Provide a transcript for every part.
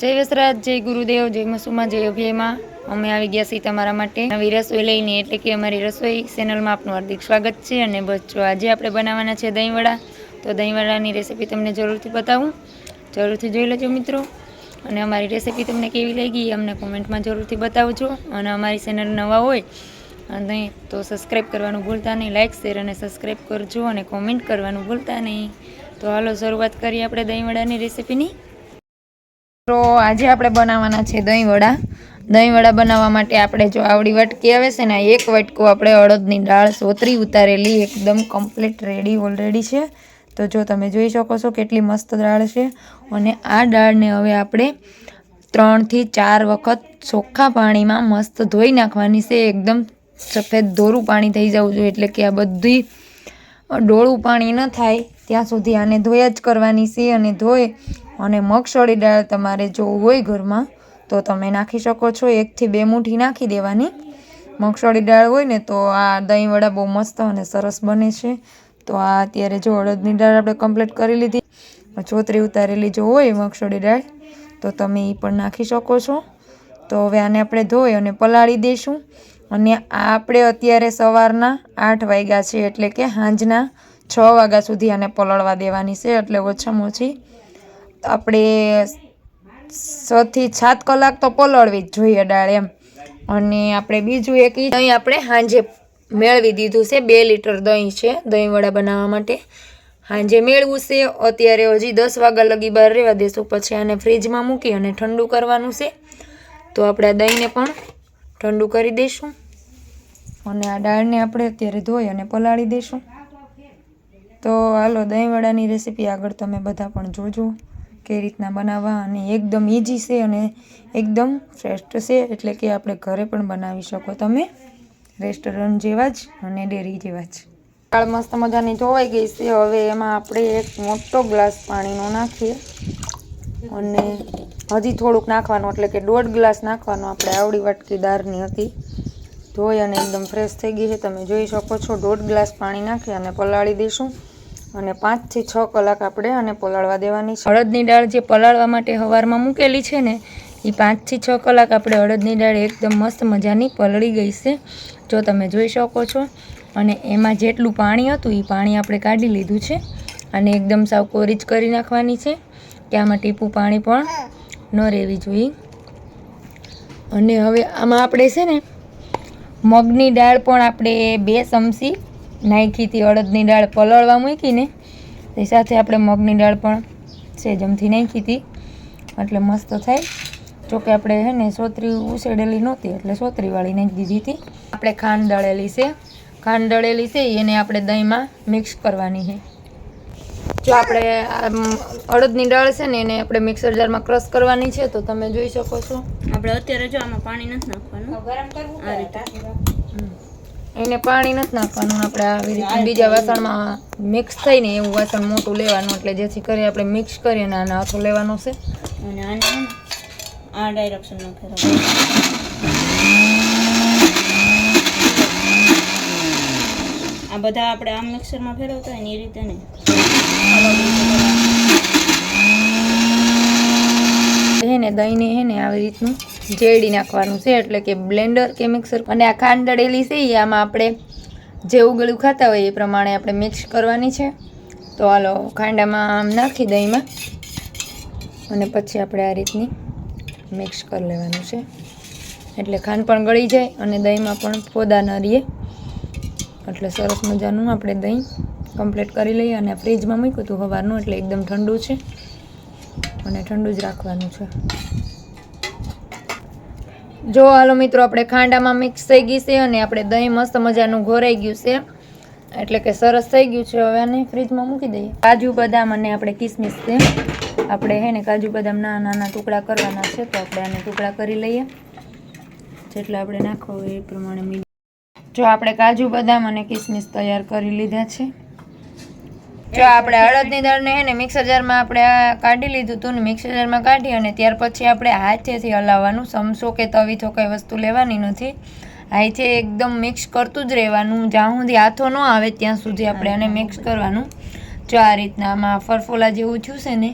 જય વસરાજ, જય ગુરુદેવ, જય મસુમા, જય અભયમાં. અમે આવી ગયા છીએ તમારા માટે નવી રસોઈ લઈને, એટલે કે અમારી રસોઈ ચેનલમાં આપનું હાર્દિક સ્વાગત છે. અને જો આજે આપણે બનાવવાના છે દહીંવડા. તો દહીંવડાની રેસીપી તમને જરૂરથી બતાવું. જરૂરથી જોઈ લેજો મિત્રો. અને અમારી રેસીપી તમને કેવી લાગી અમને કોમેન્ટમાં જરૂરથી બતાવજો. અને અમારી ચેનલ નવા હોય, અને તો સબસ્ક્રાઈબ કરવાનું ભૂલતા નહીં. લાઇક શેર અને સબસ્ક્રાઈબ કરજો અને કોમેન્ટ કરવાનું ભૂલતા નહીં. તો હાલો શરૂઆત કરીએ આપણે દહીંવડાની રેસીપીની તો આજે આપણે બનાવવાના છે દહીં વડા દહીં વડા બનાવવા માટે આપણે જો આવડી વટકી આવે છે ને એક વટકું આપણે અડદની દાળ સોતરી ઉતારેલી, એકદમ કમ્પ્લીટ રેડી ઓલરેડી છે. તો જો તમે જોઈ શકો છો કેટલી મસ્ત દાળ છે. અને આ દાળને હવે આપણે ત્રણથી ચાર વખત ચોખ્ખા પાણીમાં મસ્ત ધોઈ નાખવાની છે. એકદમ સફેદ ધોરું પાણી થઈ જવું જોઈએ, એટલે કે આ બધી ડોળું પાણી ન થાય. ત્યાં સુધી આને ધોયા જ કરવાની છે અને ધોઈ અને મગસળી દાળ તમારે જો હોય ઘરમાં, તો તમે નાખી શકો છો. એકથી બે મુઠ્ઠી નાખી દેવાની. મગસળી દાળ હોય ને, તો આ દહીં વડા બહુ મસ્ત અને સરસ બને છે. તો આ અત્યારે જો અડદની દાળ આપણે કમ્પ્લીટ કરી લીધી. ચોતરી ઉતારેલી જો હોય મગસળી દાળ, તો તમે એ પણ નાખી શકો છો. તો હવે આને આપણે ધોઈ અને પલાળી દઈશું. અને આપણે અત્યારે સવારના આઠ વાગ્યા છે, એટલે કે સાંજના છ વાગ્યા સુધી આને પલાળવા દેવાની છે, એટલે ઓછામાં ઓછી આપણે છથી સાત કલાક તો પલળવી જ જોઈએ દાળ એમ. અને આપણે બીજું એક દહીં આપણે સાંજે મેળવી દીધું છે, બે લીટર દહીં છે, દહીં વડા બનાવવા માટે. સાંજે મેળવું છે, અત્યારે હજી દસ વાગ્યા લગી બહાર રહેવા દેશું, પછી આને ફ્રીજમાં મૂકી અને ઠંડુ કરવાનું છે. તો આપણે આ દહીંને પણ ઠંડુ કરી દઈશું અને આ દાળને આપણે અત્યારે ધોઈ અને પલાળી દઈશું તો હાલો દહીંવડાની રેસીપી આગળ તમે બધા પણ જોજો. કઈ રીતના બનાવવા અને એકદમ ઇઝી છે અને એકદમ શ્રેષ્ઠ છે એટલે કે આપણે ઘરે પણ બનાવી શકો તમે રેસ્ટોરન્ટ જેવા જ અને ડેરી જેવા જ. દાળ મસ્ત મજાની ધોવાઈ ગઈ છે. હવે એમાં આપણે એક મોટો ગ્લાસ પાણીનો નાખીએ અને હજી થોડુંક નાખવાનું એટલે કે દોઢ ગ્લાસ નાખવાનો. આપણે આવડી વાટકી દાળની હતી. ધોઈ અને એકદમ ફ્રેશ થઈ ગઈ છે. તમે જોઈ શકો છો. દોઢ ગ્લાસ પાણી નાખી અને પલાળી દઈશું. અને પાંચથી છ કલાક આપણે આને પલાળવા દેવાની છે. અડદની દાળ જે પલાળવા માટે સવારમાં મૂકેલી છે ને એ પાંચથી છ કલાક આપણે અડદની દાળ એકદમ મસ્ત મજાની પલળી ગઈ છે. જો તમે જોઈ શકો છો. અને એમાં જેટલું પાણી હતું એ પાણી આપણે કાઢી લીધું છે. અને એકદમ સાવ કોરી જ કરી નાખવાની છે. કે આમાં ટીપું પાણી પણ ન રહેવી જોઈએ. અને હવે આમાં આપણે છે ને, મગની દાળ પણ આપણે બે ચમચી નાખી હતી અડદની દાળ પલળવા મૂકીને એ સાથે આપણે મગની દાળ પણ સેજમથી નાખી હતી એટલે મસ્ત થાય. જોકે આપણે હે ને સોતરી ઉસેડેલી નહોતી એટલે સોતરીવાળી નાખી દીધી હતી. આપણે ખાંડ દળેલી છે. ખાંડ દળેલી છે એને આપણે દહીંમાં મિક્સ કરવાની છે. જો આપણે અડદની દાળ છે ને એને આપણે મિક્સર જારમાં ક્રશ કરવાની છે તો તમે જોઈ શકો છો. આપણે અત્યારે જો આમાં પાણી નથી નાખવાનું. આ રીતે. એને પાણી નથી નાખવાનું. આપણે આવી રીતે બીજા વાસણમાં મિક્સ થઈને એવું વાસણ મોટું લેવાનું. એટલે જેથી કરી આપણે મિક્સ કરીએ ને આને હાથો લેવાનો છે. અને આને આ ડાયરેક્શનમાં ફેરવવાનું આ બધા આપણે આમ મિક્સરમાં ફેરવતા હોય ને એ રીતે નહીં હે ને, દહીંને હે ને આવી રીતનું જેડી નાખવાનું છે, એટલે કે બ્લેન્ડર કે મિક્સર. અને આ ખાંડ દળેલી છે એ આમાં આપણે જે ઉગળું ખાતા હોય એ પ્રમાણે આપણે મિક્સ કરવાની છે. તો હાલો, ખાંડામાં આમ નાખી દહીંમાં. અને પછી આપણે આ રીતની મિક્સ કરી લેવાનું છે. એટલે ખાંડ પણ ગળી જાય અને દહીંમાં પણ ફોદા ન રહીએ. એટલે સરસ મજાનું આપણે દહીં કમ્પ્લીટ કરી લઈએ. અને ફ્રીજમાં મૂક્યું હતું સવારનું એટલે એકદમ ઠંડુ છે. અને ઠંડુ જ રાખવાનું છે. જો હાલો મિત્રો, આપણે ખાંડામાં મિક્સ થઈ ગઈ છે અને આપણે દહીં મસ્ત મજાનું ઘોરાઈ ગયું છે. એટલે કે સરસ થઈ ગયું છે. હવે આને ફ્રીજમાં મૂકી દઈએ. કાજુ બદામ અને આપણે કિસમિસ છે. આપણે હે ને કાજુ બદામ નાના ટુકડા કરવાના છે, તો આપણે આને ટુકડા કરી લઈએ. જેટલા આપણે નાખો એ પ્રમાણે જો આપણે કાજુ બદામ અને કિસમિસ તૈયાર કરી લીધા છે. જો આપણે અડદની દાળને હે ને મિક્સર જારમાં આપણે કાઢી લીધું હતું ને મિક્સર જારમાં કાઢી અને ત્યાર પછી આપણે હાથેથી હલાવવાનું. સમસો કે તવીથો કંઈ વસ્તુ લેવાની નથી. હાથે એકદમ મિક્સ કરતું જ રહેવાનું. જ્યાં સુધી હાથો ન આવે ત્યાં સુધી આપણે આને મિક્સ કરવાનું. જો આ રીતના આમાં ફરફોલા જેવું થયું છે ને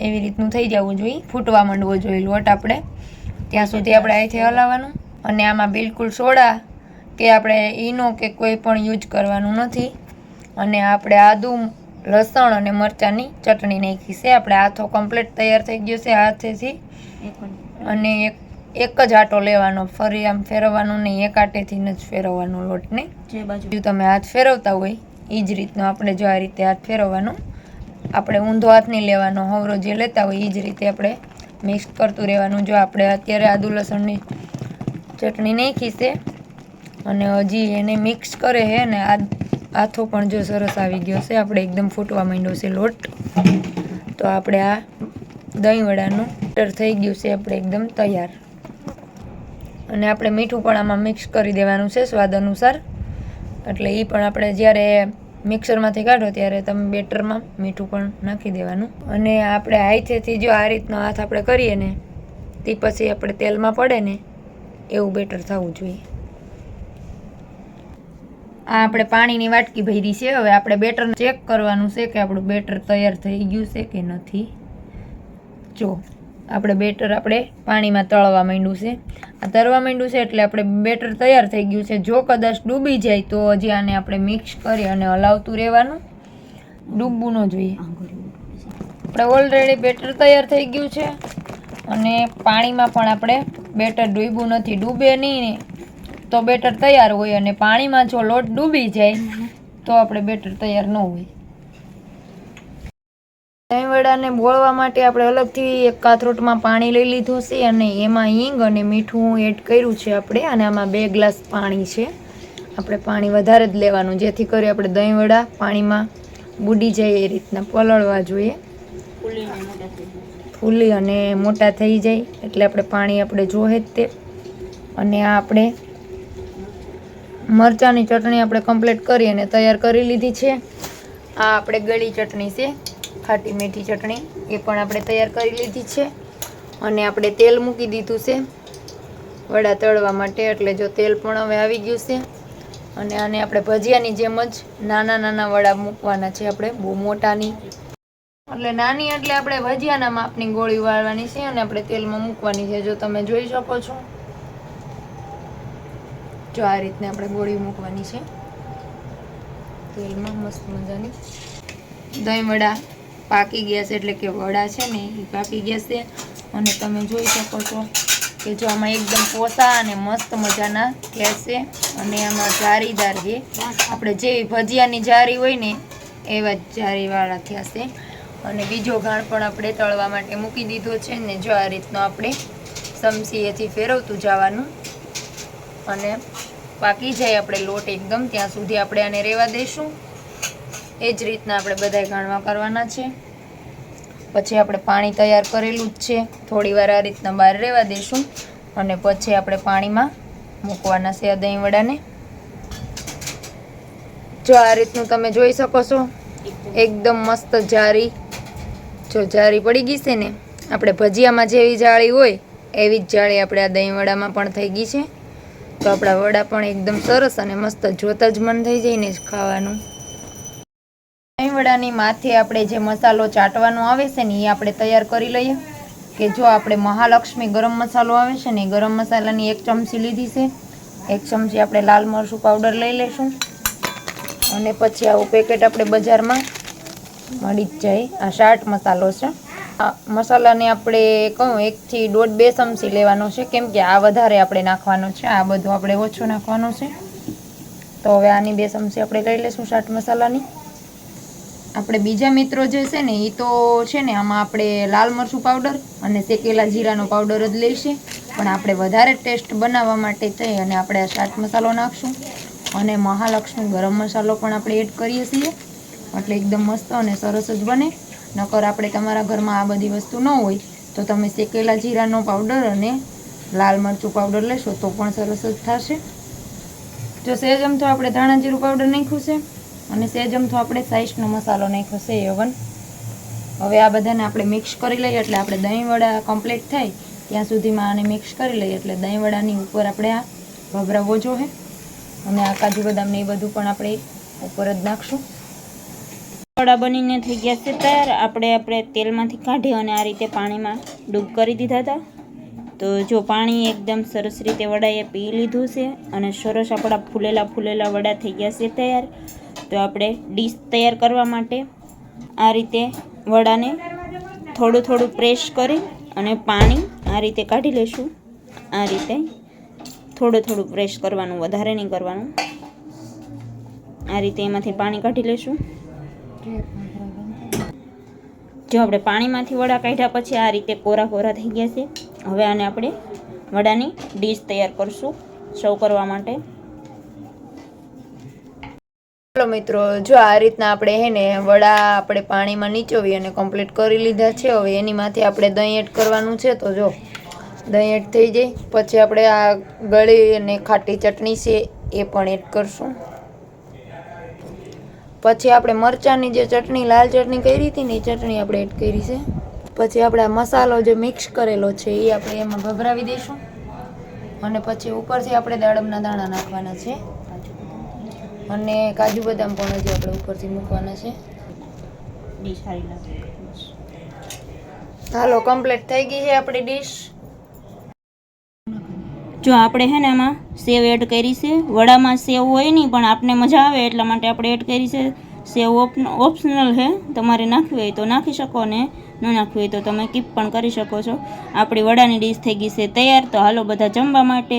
એવી રીતનું થઈ જવું જોઈએ. ફૂટવા માંડવો જોઈએ લોટ આપણે. ત્યાં સુધી આપણે અહીંથી હલાવવાનું. અને આમાં બિલકુલ સોડા કે આપણે ઈનો કે કોઈ પણ યુઝ કરવાનું નથી. અને આપણે આદુ લસણ અને મરચાંની ચટણી નાખી છે. આપણે હાથો કમ્પ્લીટ તૈયાર થઈ ગયો છે હાથેથી. અને એક એક જ આટો લેવાનો. ફરી આમ ફેરવવાનું નહીં એક આટેથી જ ફેરવવાનો લોટને. જે બાજુ. તમે હાથ ફેરવતા હોય એ જ રીતનો આપણે જો આ રીતે હાથ ફેરવવાનો. આપણે ઊંધો હાથ નહીં લેવાનો હવરો જે લેતા હોય એ જ રીતે આપણે મિક્સ કરતું રહેવાનું. જો આપણે અત્યારે આદુ લસણની ચટણી નાખી છે અને હજી એને મિક્સ કરે છે ને આ હાથો પણ જો સરસ આવી ગયો છે. આપણે એકદમ ફૂટવા માંડ્યો છે લોટ. તો આપણે આ દહીં વડાનું બેટર થઈ ગયું છે. આપણે એકદમ તૈયાર. અને આપણે મીઠું પણ આમાં મિક્સ કરી દેવાનું છે સ્વાદ અનુસાર. એટલે એ પણ આપણે જ્યારે મિક્સરમાંથી કાઢો ત્યારે તમે બેટરમાં મીઠું પણ નાખી દેવાનું. અને આપણે હાથેથી જો આ રીતનો હાથ આપણે કરીએ ને, તે પછી આપણે તેલમાં પડે ને, એવું બેટર થવું જોઈએ. આ આપણે પાણીની વાટકી ભરી છે. હવે આપણે બેટર ચેક કરવાનું છે કે આપણું બેટર તૈયાર થઈ ગયું છે કે નથી. જો, આપણે બેટર આપણે પાણીમાં તળવા માંડ્યું છે. આ તળવા માંડ્યું છે એટલે આપણે બેટર તૈયાર થઈ ગયું છે. જો કદાચ ડૂબી જાય તો હજી આને આપણે મિક્સ કરી અને હલાવતું રહેવાનું. ડૂબવું ન જોઈએ. આપણે ઓલરેડી બેટર તૈયાર થઈ ગયું છે. અને પાણીમાં પણ આપણે બેટર ડૂબ્યું નથી. ડૂબે નહીં તો બેટર તૈયાર હોય અને પાણીમાં જો લોટ ડૂબી જાય તો આપણે બેટર તૈયાર ન હોય. દહીં વડાને બોળવા માટે આપણે અલગથી એક કાથરોટમાં પાણી લઈ લીધું છે અને એમાં હિંગ અને મીઠું એડ કર્યું છે આપણે અને આમાં બે ગ્લાસ પાણી છે. આપણે પાણી વધારે જ લેવાનું જેથી કરી આપણે દહીં વડા પાણીમાં બુડી જાય એ રીતના પલળવા જોઈએ. ફૂલી અને મોટા થઈ જાય એટલે આપણે પાણી આપણે જોહે તે. અને આ આપણે મરચાંની ચટણી આપણે કમ્પ્લીટ કરી અને તૈયાર કરી લીધી છે. આ આપણે ગળી ચટણી છે, ખાટી મીઠી ચટણી, એ પણ આપણે તૈયાર કરી લીધી છે. અને આપણે તેલ મૂકી દીધું છે, વડા તળવા માટે, એટલે જો તેલ પણ હવે આવી ગયું છે. અને આને આપણે ભજીયાની જેમ જ નાના નાના વડા મૂકવાના છે આપણે, બહુ મોટાની. એટલે નાની એટલે આપણે ભજીયાના માપની ગોળી વાળવાની છે અને આપણે તેલમાં મૂકવાની છે, જો તમે જોઈ શકો છો. જો આ રીતને આપણે ગોળી મૂકવાની છે. તેલમાં મસ્ત મજાની દહીં વડા પાકી ગયા છે, એટલે કે વડા છે ને એ પાકી ગયા છે. અને તમે જોઈ શકો છો કે જો આમાં એકદમ પોસા અને મસ્ત મજાના થયા અને આમાં જારીદાર છે. આપણે જેવી ભજીયાની જારી હોય ને એવા જ જારીવાળા થયા છે. અને બીજો ઘાણ પણ આપણે તળવા માટે મૂકી દીધો છે ને જો આ રીતનો આપણે સમસીએથી ફેરવતું જવાનું. અને પાકી જાય આપણે લોટ એકદમ, ત્યાં સુધી આપણે આને રહેવા દઈશું. એ જ રીતના આપણે બધાય ગાણવા કરવાના છે. પછી આપણે પાણી તૈયાર કરેલું જ છે. થોડીવાર આ રીતના બહાર રહેવા દઈશું અને પછી આપણે પાણીમાં મૂકવાના છે આ દહીં વડાને. જો આ રીતનું તમે જોઈ શકો છો, એકદમ મસ્ત જારી. જો જારી પડી ગઈ છે ને, આપણે ભજીયામાં જેવી જાળી હોય, એવી જ જાળી આપણે આ દહીં વડામાં પણ થઈ ગઈ છે. તો આપણા વડા પણ એકદમ સરસ અને મસ્ત જોતા જ મન થઈ જાય ને ખાવાનું. વડાની માથે આપણે જે મસાલો ચાટવાનો આવે છે ને, એ આપણે તૈયાર કરી લઈએ. કે જો આપણે મહાલક્ષ્મી ગરમ મસાલો આવે છે ને ગરમ મસાલાની એક ચમચી લીધી છે. એક ચમચી આપણે લાલ મરચું પાવડર લઈ લઈશું. અને પછી આવું પેકેટ આપણે બજારમાં મળી જ જાય. આ ચાટ મસાલો છે. મસાલાને આપણે કહું, એકથી દોઢ બે ચમચી લેવાનો છે. કેમ કે આ વધારે આપણે નાખવાનો છે, આ બધું આપણે ઓછું નાખવાનો છે. તો હવે આની બે ચમચી આપણે લઈ લઈશું ચાટ મસાલાની. આપણે બીજા મિત્રો જે છે ને એ તો છે ને, આમાં આપણે લાલ મરચું પાવડર અને શેકેલા જીરાનો પાવડર જ લઈશે પણ આપણે વધારે ટેસ્ટ બનાવવા માટે થઈ અને આપણે આ ચાટ મસાલો નાખશું. અને મહાલક્ષ્મી ગરમ મસાલો પણ આપણે એડ કરીએ છીએ. એટલે એકદમ મસ્ત અને સરસ જ બને. નકર આપણે તમારા ઘરમાં આ બધી વસ્તુ ન હોય, તો તમે શેકેલા જીરાનો પાવડર અને લાલ મરચું પાવડર લેશો તો પણ સરસ જ થશે. જો સહેજ અમથો આપણે ધાણા જીરું પાવડર નાખ્યું છે, અને સહેજ અમથો આપણે સાઈસનો મસાલો નાખ્યો છે એવન હવે આ બધાને આપણે મિક્સ કરી લઈએ એટલે આપણે દહીં વડા કમ્પ્લીટ થાય, ત્યાં સુધીમાં આને મિક્સ કરી લઈએ એટલે દહીં વડાની ઉપર આપણે આ ભભરાવો જોઈએ, અને આ કાજુ બદામને એ બધું પણ આપણે ઉપર જ નાખશું. વડા બનીને થઈ ગયા છે તૈયાર. આપણે આપણે તેલમાંથી કાઢી અને આ રીતે પાણીમાં ડૂબ કરી દીધા હતા. તો જો પાણી એકદમ સરસ રીતે વડાએ પી લીધું છે અને સરસ આપણા ફૂલેલા ફૂલેલા વડા થઈ ગયા છે તૈયાર. તો આપણે ડીશ તૈયાર કરવા માટે આ રીતે વડાને થોડું થોડું પ્રેસ કરી અને પાણી આ રીતે કાઢી લઈશું. આ રીતે થોડું થોડું પ્રેસ કરવાનું, વધારે નહીં કરવાનું. આ રીતે એમાંથી પાણી કાઢી લઈશું. જો આપણે પાણીમાંથી વડા કાઢ્યા પછી આ રીતે કોરા કોરા થઈ ગયા છે. હવે આને આપણે વડાની ડીશ તૈયાર કરશું સર્વ કરવા માટે. ચાલો મિત્રો, જો આ રીતના આપણે હે ને વડા આપણે પાણીમાં નીચોવી અને કમ્પ્લીટ કરી લીધા છે, હવે એની માથે આપણે દહીં એડ કરવાનું છે, તો જો દહીં એડ થઈ જાય. પછી આપણે આ ગળી અને ખાટી ચટણી છે, એ પણ એડ કરશું. પછી આપણે મરચાંની જે ચટણી લાલ ચટણી કરી હતી ને એ ચટણી આપણે એડ કરી છે. પછી આપણે આ મસાલો જે મિક્સ કરેલો છે એ આપણે એમાં ભભરાવી દઈશું. અને પછી ઉપરથી આપણે દાડમના દાણા નાખવાના છે. અને કાજુ બદામ પણ હજી આપણે ઉપરથી મૂકવાના છે. હાલો કમ્પ્લીટ થઈ ગઈ છે આપણી ડીશ. જો આપણે હે ને એમાં સેવ એડ કરી છે, વડામાં સેવ હોય નહીં, પણ આપને મજા આવે એટલા માટે આપણે એડ કરી છે. સેવ ઓપ્શનલ છે તમારે નાખવી હોય તો નાખી શકો ને ન નાખવી હોય તો તમે કીપ પણ કરી શકો છો. આપણી વડાની ડીશ થઈ ગઈ છે તૈયાર, તો હાલો બધા જમવા માટે.